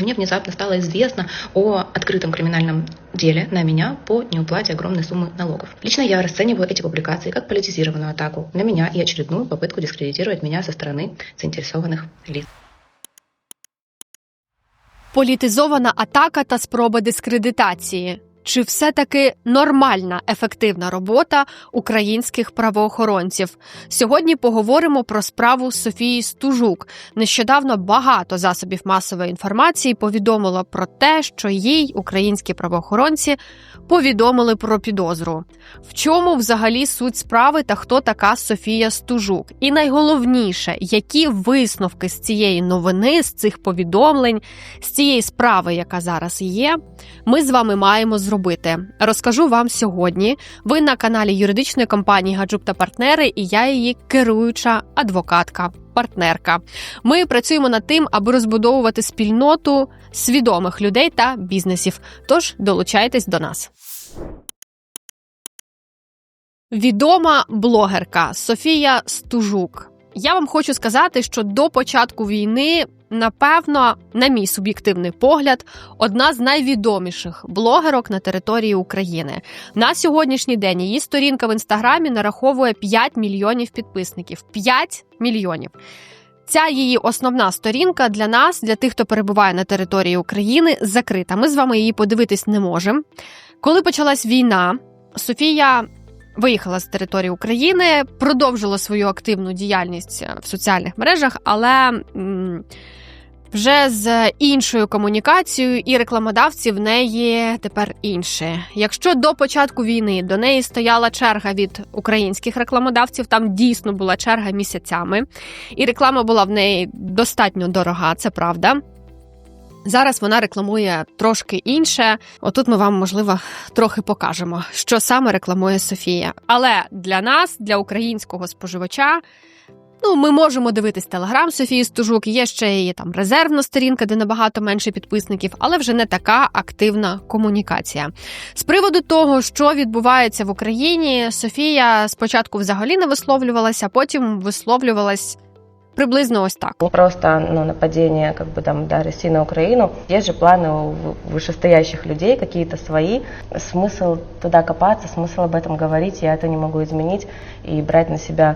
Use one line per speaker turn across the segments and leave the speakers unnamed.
Мне внезапно стало известно о открытом криминальном деле на меня по неуплате огромной суммы налогов. Лично я расцениваю эти публикации как политизированную атаку на меня и очередную попытку дискредитировать меня со стороны заинтересованных лиц.
Політизована атака та спроба дискредитації. Чи все-таки нормальна ефективна робота українських правоохоронців? Сьогодні поговоримо про справу Софії Стужук. Нещодавно багато засобів масової інформації повідомило про те, що їй українські правоохоронці повідомили про підозру. В чому взагалі суть справи та хто така Софія Стужук? І найголовніше, які висновки з цієї новини, з цих повідомлень, з цієї справи, яка зараз є, ми з вами маємо зробити. Розкажу вам сьогодні. Ви на каналі юридичної компанії Гаджук та партнери, і я її керуюча адвокатка. Партнерка, ми працюємо над тим, аби розбудовувати спільноту свідомих людей та бізнесів. Тож долучайтесь до нас. Відома блогерка Софія Стужук. Я вам хочу сказати, що до початку війни, напевно, на мій суб'єктивний погляд, одна з найвідоміших блогерок на території України. На сьогоднішній день її сторінка в інстаграмі нараховує 5 мільйонів підписників. 5 мільйонів. Ця її основна сторінка для нас, для тих, хто перебуває на території України, закрита. Ми з вами її подивитись не можемо. Коли почалась війна, Софія виїхала з території України, продовжила свою активну діяльність в соціальних мережах, але м, вже з іншою комунікацією, і рекламодавці в неї тепер інші. Якщо до початку війни до неї стояла черга від українських рекламодавців, там дійсно була черга місяцями, і реклама була в неї достатньо дорога, це правда. Зараз вона рекламує трошки інше. Отут ми вам, можливо, трохи покажемо, що саме рекламує Софія. Але для нас, для українського споживача, ну, ми можемо дивитись телеграм Софії Стужук. Є ще її там резервна сторінка, де набагато менше підписників, але вже не така активна комунікація. З приводу того, що відбувається в Україні, Софія спочатку взагалі не висловлювалася, а потім висловлювалась. Приблизно ось так.
Не просто ну, нападение как бы, там, да, России на Украину. Есть же планы у вышестоящих людей, какие-то свои. Смысл туда копаться, смысл об этом говорить, я это не могу изменить и брать на себя м,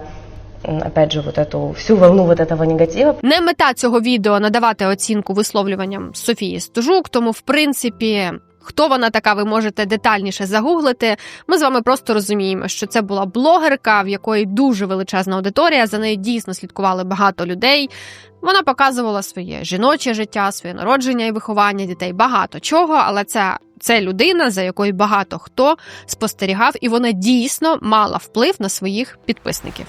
опять же, вот эту всю волну вот этого негатива.
Не мета цього відео надавати оцінку висловлюванням Софії Стужук, тому в принципі. Хто вона така, ви можете детальніше загуглити. Ми з вами просто розуміємо, що це була блогерка, в якої дуже величезна аудиторія. За нею дійсно слідкували багато людей. Вона показувала своє жіноче життя, своє народження і виховання дітей, багато чого, але це, це людина, за якою багато хто спостерігав, і вона дійсно мала вплив на своїх підписників.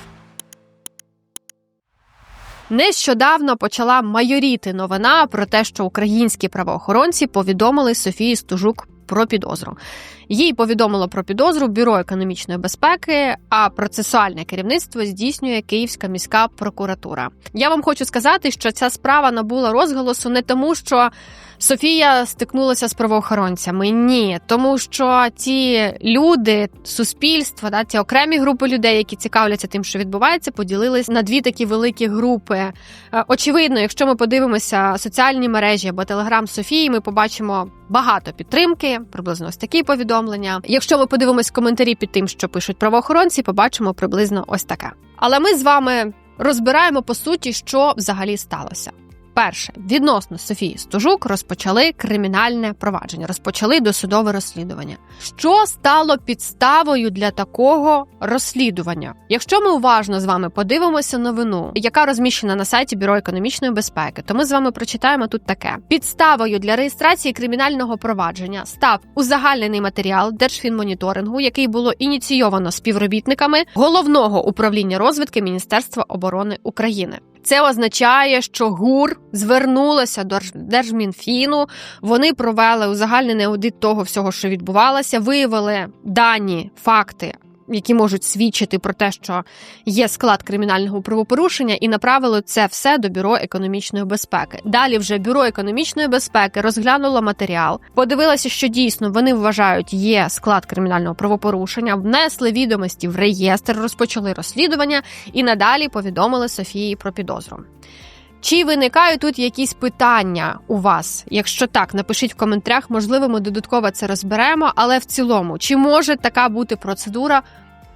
Нещодавно почала майоріти новина про те, що українські правоохоронці повідомили Софії Стужук про підозру. Їй повідомило про підозру Бюро економічної безпеки, а процесуальне керівництво здійснює Київська міська прокуратура. Я вам хочу сказати, що ця справа набула розголосу не тому, що Софія стикнулася з правоохоронцями. Ні, тому що ті люди, суспільство, да, ті окремі групи людей, які цікавляться тим, що відбувається, поділились на дві такі великі групи. Е, Очевидно, якщо ми подивимося соціальні мережі або телеграм Софії, ми побачимо багато підтримки, приблизно ось такі повідомлення. Якщо ми подивимось коментарі під тим, що пишуть правоохоронці, побачимо приблизно ось таке. Але ми з вами розбираємо по суті, що взагалі сталося. Перше, відносно Софії Стужук розпочали кримінальне провадження, розпочали досудове розслідування. Що стало підставою для такого розслідування? Якщо ми уважно з вами подивимося новину, яка розміщена на сайті Бюро економічної безпеки, то ми з вами прочитаємо тут таке: підставою для реєстрації кримінального провадження став узагальнений матеріал Держфінмоніторингу, який було ініційовано співробітниками головного управління розвідки Міністерства оборони України. Це означає, що ГУР звернулася до Держмінфіну. Вони провели узагальнений аудит того всього, що відбувалося, виявили дані, факти. Які можуть свідчити про те, що є склад кримінального правопорушення, і направили це все до бюро економічної безпеки. Далі вже бюро економічної безпеки розглянуло матеріал, подивилося, що дійсно вони вважають, є склад кримінального правопорушення, внесли відомості в реєстр, розпочали розслідування і надалі повідомили Софії про підозру. Чи виникають тут якісь питання у вас? Якщо так, напишіть в коментарях, можливо, ми додатково це розберемо, але в цілому, чи може така бути процедура?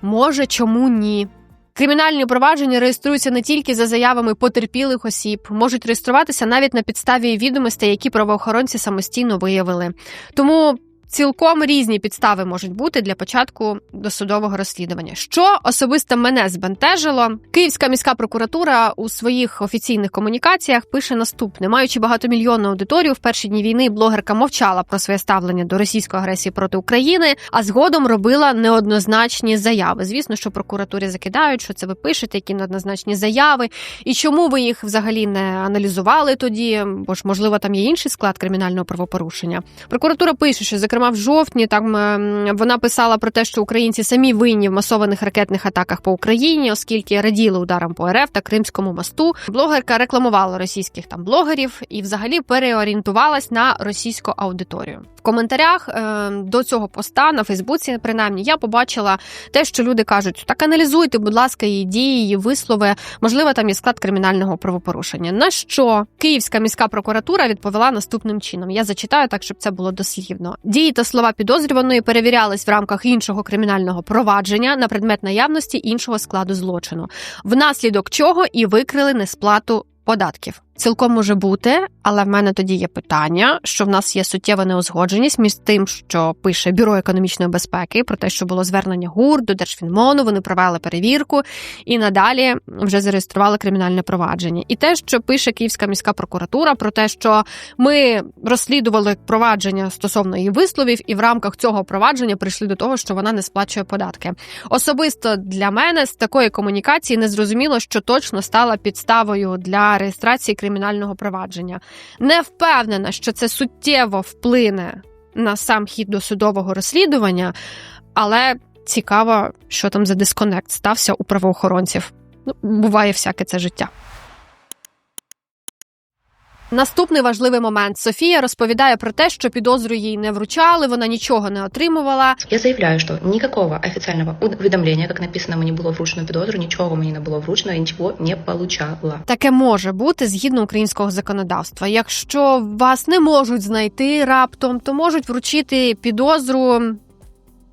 Може, чому ні? Кримінальні провадження реєструються не тільки за заявами потерпілих осіб, можуть реєструватися навіть на підставі відомостей, які правоохоронці самостійно виявили. Тому цілком різні підстави можуть бути для початку досудового розслідування. Що особисто мене збентежило, Київська міська прокуратура у своїх офіційних комунікаціях пише наступне: маючи багатомільйонну аудиторію, в перші дні війни блогерка мовчала про своє ставлення до російської агресії проти України, а згодом робила неоднозначні заяви. Звісно, що прокуратурі закидають, що це ви пишете, які неоднозначні заяви, і чому ви їх взагалі не аналізували тоді? Бо ж можливо там є інший склад кримінального правопорушення. Прокуратура пише, що зокрема в жовтні там ем, вона писала про те, що українці самі винні в масованих ракетних атаках по Україні, оскільки раділи ударам по РФ та Кримському мосту. Блогерка рекламувала російських там блогерів і, взагалі, переорієнтувалась на російську аудиторію. В коментарях е, до цього поста на Фейсбуці, принаймні, я побачила те, що люди кажуть: так аналізуйте, будь ласка, її дії, її вислови. Можливо, там є склад кримінального правопорушення. На що Київська міська прокуратура відповіла наступним чином: я зачитаю так, щоб це було дослівно. Дії та слова підозрюваної перевірялись в рамках іншого кримінального провадження на предмет наявності іншого складу злочину, внаслідок чого і викрили несплату податків. Цілком може бути, але в мене тоді є питання, що в нас є суттєва неузгодженість між тим, що пише бюро економічної безпеки, про те, що було звернення ГУР до Держфінмону, вони провели перевірку і надалі вже зареєстрували кримінальне провадження. І те, що пише Київська міська прокуратура, про те, що ми розслідували провадження стосовно її висловів, і в рамках цього провадження прийшли до того, що вона не сплачує податки. Особисто для мене з такої комунікації не зрозуміло, що точно стала підставою для реєстрації кримінального провадження. Не впевнена, що це суттєво вплине на сам хід досудового розслідування, але цікаво, що там за дисконект стався у правоохоронців. Ну, буває всяке це життя. Наступний важливий момент Софія розповідає про те, що підозру їй не вручали, вона нічого не отримувала.
Я заявляю, що никакого официального уведомления, как написано, мені було вручено підозру, нічого мені не було вручено, я нічого не получала.
Таке може бути згідно українського законодавства. Якщо вас не можуть знайти раптом, то можуть вручити підозру.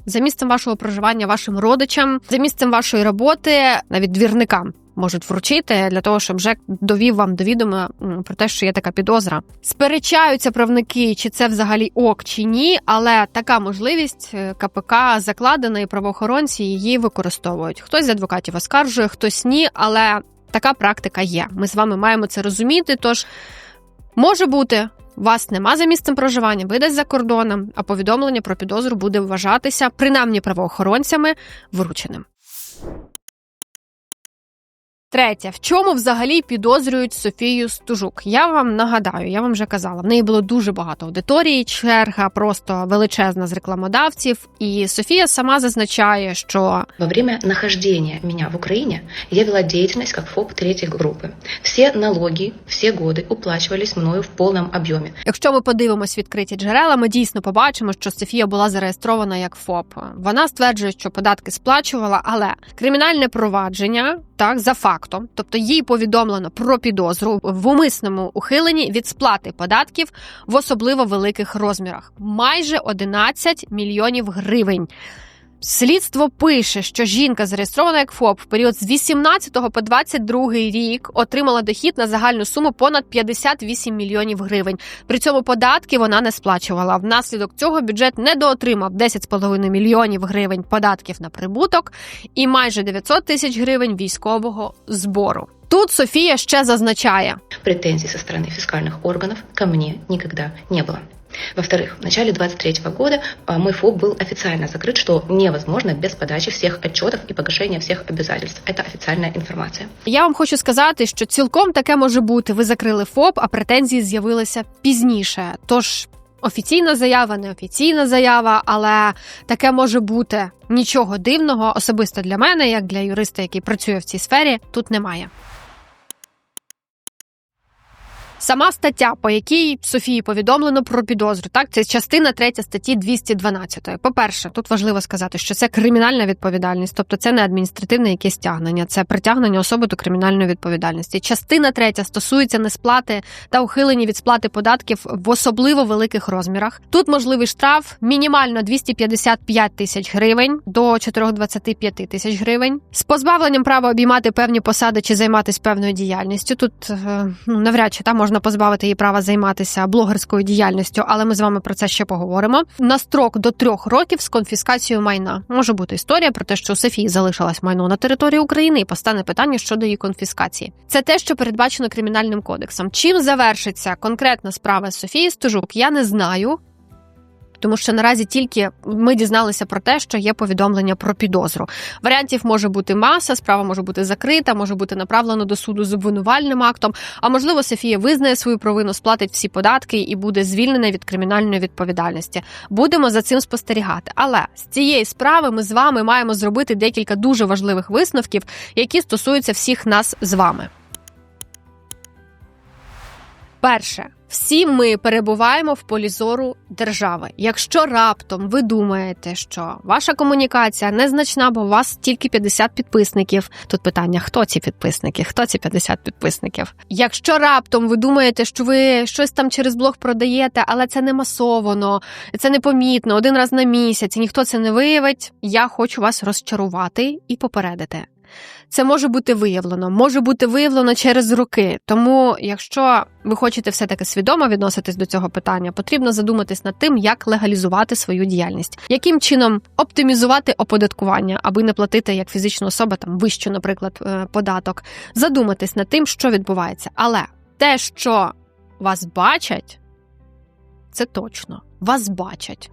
За місцем вашого проживання вашим родичам, за місцем вашої роботи, навіть двірникам можуть вручити для того, щоб ЖЕК довів вам до відома про те, що є така підозра. Сперечаються правники, чи це взагалі ок, чи ні, але така можливість е, КПК закладена, і правоохоронці її використовують. Хтось з адвокатів оскаржує, хтось ні, але така практика є. Ми з вами маємо це розуміти. Тож може бути. Вас нема за місцем проживання, ви десь за кордоном, а повідомлення про підозру буде вважатися принаймні правоохоронцями врученим. Третє, в чому взагалі підозрюють Софію Стужук? Я вам нагадаю, я вам вже казала, в неї було дуже багато аудиторії, черга просто величезна з рекламодавців. І Софія сама зазначає, що
Во время нахождения меня в Украине я вела деятельность как ФОП третьей группы. Все налоги, все годы уплачивались мною в полном объеме.
якщо ми подивимось відкриті джерела, ми дійсно побачимо, що Софія була зареєстрована як ФОП. Вона стверджує, що податки сплачувала, але кримінальне провадження так за фактом, тобто їй повідомлено про підозру в умисному ухиленні від сплати податків в особливо великих розмірах майже 11 мільйонів гривень. Слідство пише, що жінка, зареєстрована як ФОП в період з 18 по 22 рік, отримала дохід на загальну суму понад 58 мільйонів гривень. При цьому податки вона не сплачувала. Внаслідок цього бюджет недоотримав 10,5 мільйонів гривень податків на прибуток і майже 900 тисяч гривень військового збору. Тут Софія ще зазначає,
Претензий со стороны фискальных органов ко мне никогда не было. Во-вторых, в начале 23 года а, мой ФОП был официально закрыт, что невозможно без подачи всех отчетов и погашения всех обязательств. Это официальная информация.
Я вам хочу сказати, що цілком таке може бути. Ви закрили ФОП, а претензії з'явилися пізніше. Тож офіційна заява, неофіційна заява, але таке може бути нічого дивного, особисто для мене, як для юриста, який працює в цій сфері, тут немає. Сама стаття, по якій Софії повідомлено про підозру, так це частина 3 статті 212. По-перше, тут важливо сказати, що це кримінальна відповідальність, тобто це не адміністративне якесь тягнення, це притягнення особи до кримінальної відповідальності. Частина 3 стосується несплати та ухилення від сплати податків в особливо великих розмірах. Тут можливий штраф мінімально 255 тисяч гривень до 425 тисяч гривень з позбавленням права обіймати певні посади чи займатися певною діяльністю. Тут е, ну навряд чи там можна позбавити її права займатися блогерською діяльністю, але ми з вами про це ще поговоримо. На строк до трьох років з конфіскацією майна може бути історія про те, що у Софії залишилось майно на території України, і постане питання щодо її конфіскації. Це те, що передбачено кримінальним кодексом. Чим завершиться конкретна справа Софії Стужук, я не знаю. Тому що наразі тільки ми дізналися про те, що є повідомлення про підозру. Варіантів може бути маса, справа може бути закрита, може бути направлена до суду з обвинувальним актом. А можливо, Софія визнає свою провину, сплатить всі податки і буде звільнена від кримінальної відповідальності. Будемо за цим спостерігати. Але з цієї справи ми з вами маємо зробити декілька дуже важливих висновків, які стосуються всіх нас з вами. Перше, всі ми перебуваємо в полі зору держави. Якщо раптом ви думаєте, що ваша комунікація незначна, бо у вас тільки 50 підписників. Тут питання: хто ці підписники? Хто ці 50 підписників? Якщо раптом ви думаєте, що ви щось там через блог продаєте, але це не масовано, це непомітно, один раз на місяць, ніхто це не виявить. Я хочу вас розчарувати і попередити. Це може бути виявлено, може бути виявлено через роки. Тому, якщо ви хочете все-таки свідомо відноситись до цього питання, потрібно задуматись над тим, як легалізувати свою діяльність, яким чином оптимізувати оподаткування, аби не платити як фізична особа там вищу, наприклад, е, податок. Задуматись над тим, що відбувається. Але те, що вас бачать, це точно вас бачать.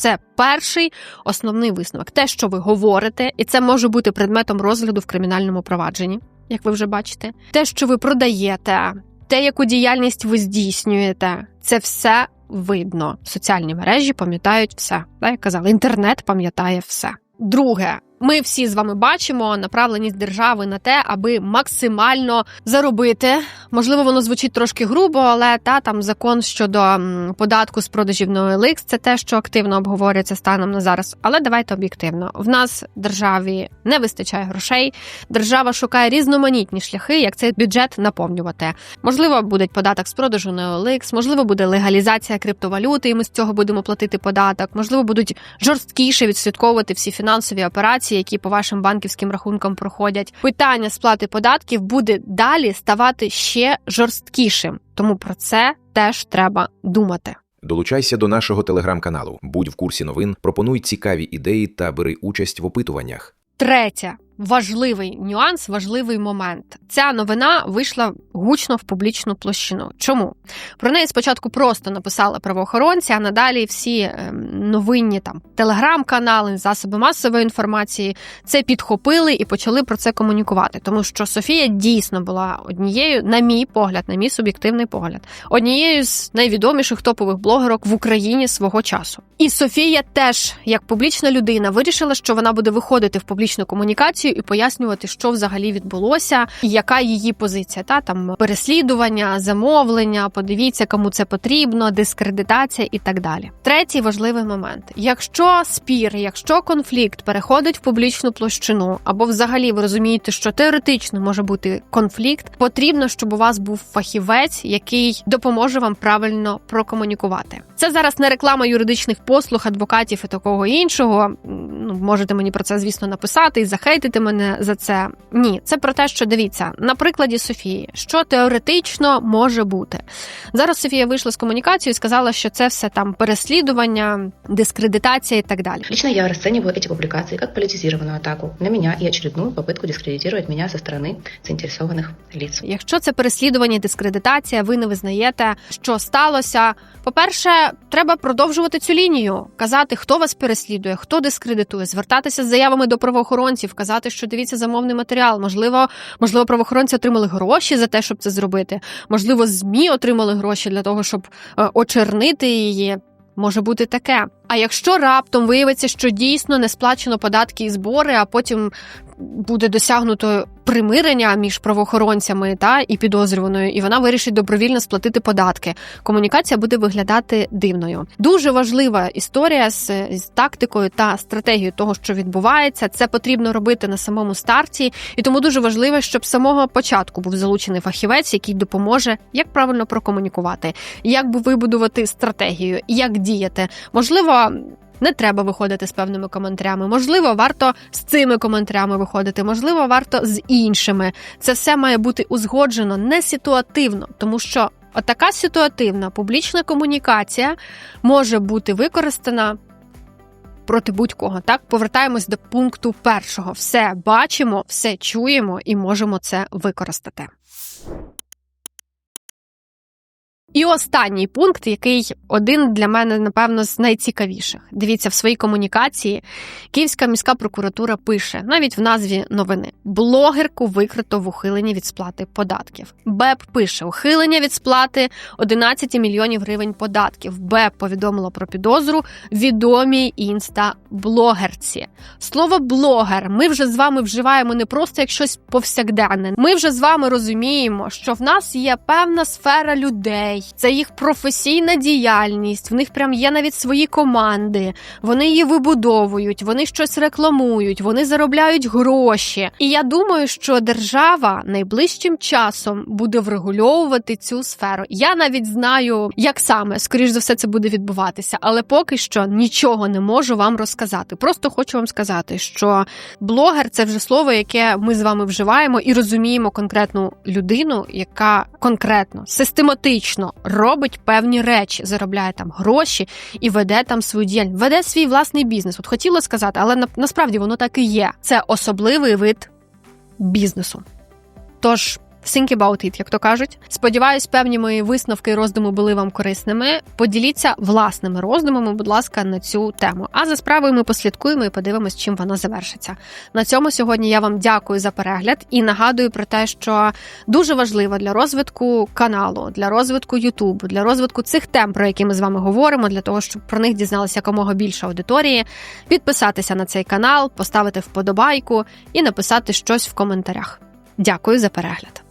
Це перший основний висновок. Те, що ви говорите, і це може бути предметом розгляду в кримінальному провадженні, як ви вже бачите. Те, що ви продаєте, те, яку діяльність ви здійснюєте, це все видно. Соціальні мережі пам'ятають все. Так, як казали, інтернет пам'ятає все. Друге, ми всі з вами бачимо направленість держави на те, аби максимально заробити. Можливо, воно звучить трошки грубо, але та там закон щодо податку з продажів на OLX – це те, що активно обговорюється станом на зараз. Але давайте об'єктивно. В нас державі не вистачає грошей. Держава шукає різноманітні шляхи, як цей бюджет наповнювати. Можливо, буде податок з продажу на OLX, можливо, буде легалізація криптовалюти, і ми з цього будемо платити податок. Можливо, будуть жорсткіше відслідковувати всі фінансові операції, які по вашим банківським рахункам проходять. Питання сплати податків буде далі ставати ще жорсткішим, тому про це теж треба думати.
Долучайся до нашого телеграм-каналу, будь в курсі новин, пропонуй цікаві ідеї та бери участь в опитуваннях.
Третє. Важливий нюанс, важливий момент. Ця новина вийшла гучно в публічну площину. Чому про неї спочатку просто написали правоохоронці, а надалі всі ем, новинні там телеграм-канали, засоби масової інформації це підхопили і почали про це комунікувати. Тому що Софія дійсно була однією, на мій погляд, на мій суб'єктивний погляд, однією з найвідоміших топових блогерок в Україні свого часу. І Софія теж, як публічна людина, вирішила, що вона буде виходити в публічну комунікацію і пояснювати, що взагалі відбулося, і яка її позиція. Та там переслідування, замовлення, подивіться, кому це потрібно, дискредитація і так далі. Третій важливий момент: якщо спір, якщо конфлікт переходить в публічну площину, або взагалі ви розумієте, що теоретично може бути конфлікт, потрібно, щоб у вас був фахівець, який допоможе вам правильно прокомунікувати. Це зараз не реклама юридичних послуг, адвокатів і такого іншого. Ну можете мені про це, звісно, написати і захейтити мене за це. Ні, це про те, що дивіться на прикладі Софії, що теоретично може бути. Зараз Софія вийшла з комунікацією і сказала, що це все там переслідування, дискредитація і так далі.
Лично я расцениваю эти публикации как политизированную атаку на меня и очередную попытку дискредитировать меня со стороны заинтересованных лиц.
Якщо це переслідування, дискредитація, ви не визнаєте, що сталося. По-перше, треба продовжувати цю лінію, казати, хто вас переслідує, хто дискредитує, звертатися з заявами до правоохоронців, казати, що дивіться замовний матеріал. Можливо, можливо, правоохоронці отримали гроші за те, щоб це зробити. Можливо, змі отримали гроші для того, щоб е, очернити її. Може бути таке. А якщо раптом виявиться, що дійсно не сплачено податки і збори, а потім буде досягнуто примирення між правоохоронцями та і підозрюваною, і вона вирішить добровільно сплатити податки. Комунікація буде виглядати дивною. Дуже важлива історія з, з тактикою та стратегією того, що відбувається. Це потрібно робити на самому старті, і тому дуже важливо, щоб з самого початку був залучений фахівець, який допоможе, як правильно прокомунікувати, як би вибудувати стратегію, як діяти. Можливо. Не треба виходити з певними коментарями. Можливо, варто з цими коментарями виходити, можливо, варто з іншими. Це все має бути узгоджено не ситуативно, тому що отака ситуативна публічна комунікація може бути використана проти будь-кого. Так, повертаємось до пункту першого: все бачимо, все чуємо і можемо це використати. І останній пункт, який один для мене, напевно, з найцікавіших. Дивіться, в своїй комунікації Київська міська прокуратура пише навіть в назві новини: блогерку викрито в ухиленні від сплати податків. БЕП пише ухилення від сплати 11 мільйонів гривень податків. БЕП повідомило про підозру відомій інста-блогерці. Слово блогер ми вже з вами вживаємо не просто як щось повсякденне. Ми вже з вами розуміємо, що в нас є певна сфера людей. Це їх професійна діяльність. В них прям є навіть свої команди. Вони її вибудовують, вони щось рекламують, вони заробляють гроші. І я думаю, що держава найближчим часом буде врегульовувати цю сферу. Я навіть знаю, як саме скоріш за все це буде відбуватися, але поки що нічого не можу вам розказати. Просто хочу вам сказати, що блогер це вже слово, яке ми з вами вживаємо і розуміємо конкретну людину, яка конкретно систематично робить певні речі, заробляє там гроші і веде там свою діяльність, веде свій власний бізнес. От хотіла сказати, але на, насправді воно так і є. Це особливий вид бізнесу. Тож. Think about it, як то кажуть. Сподіваюсь, певні мої висновки і роздуми були вам корисними. Поділіться власними роздумами, будь ласка, на цю тему. А за справою ми послідкуємо і подивимось, чим вона завершиться. На цьому сьогодні я вам дякую за перегляд і нагадую про те, що дуже важливо для розвитку каналу, для розвитку Ютубу, для розвитку цих тем, про які ми з вами говоримо, для того, щоб про них дізналися якомога більше аудиторії, підписатися на цей канал, поставити вподобайку і написати щось в коментарях. Дякую за перегляд.